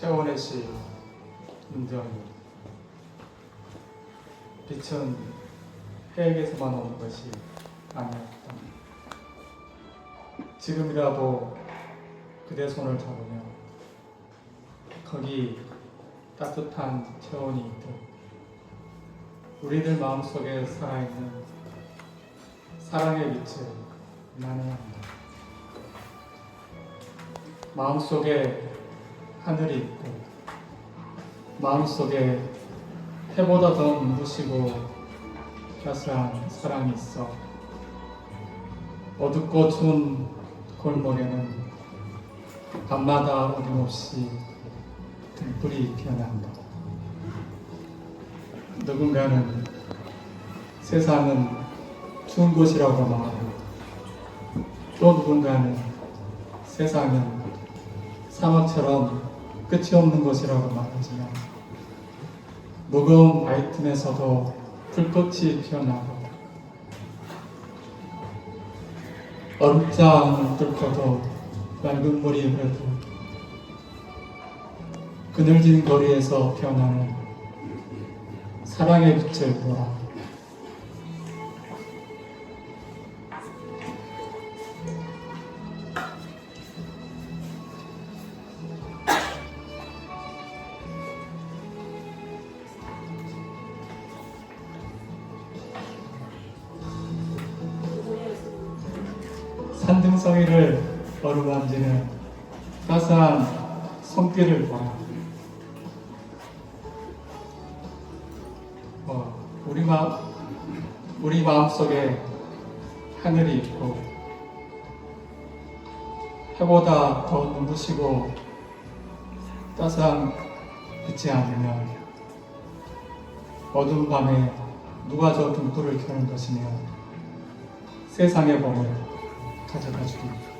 최원혜 씨, 윤정희. 빛은 해에게서만 오는 것이 아니었다. 지금이라도 그대 손을 잡으며 거기 따뜻한 체온이 있듯 우리들 마음속에 살아있는 사랑의 빛을 나눠야 한다. 마음속에 하늘이 있고 마음속에 해보다 더 눈부시고 따스한 사랑이 있어 어둡고 추운 골목에는 밤마다 어김없이 등불이 피어난다. 누군가는 세상은 추운 곳이라고 말하고 또 누군가는 세상은 사막처럼 끝이 없는 곳이라고 말하지만 무거운 나이 틈에서도 불꽃이 피어나고 얼음장을 뚫고도 맑은 물이 흐르고 그늘진 거리에서 피어나는 사랑의 빛을 보라. 산등성이를 어루만지는 따스한 손길을 보라. 어, 우리 마 우리 마음 속에 하늘이 있고 해보다 더 눈부시고 따스한 빛이 아니면 어두운 밤에 누가 저 등불을 켜는 것이며 세상의 범을 他叫张志军。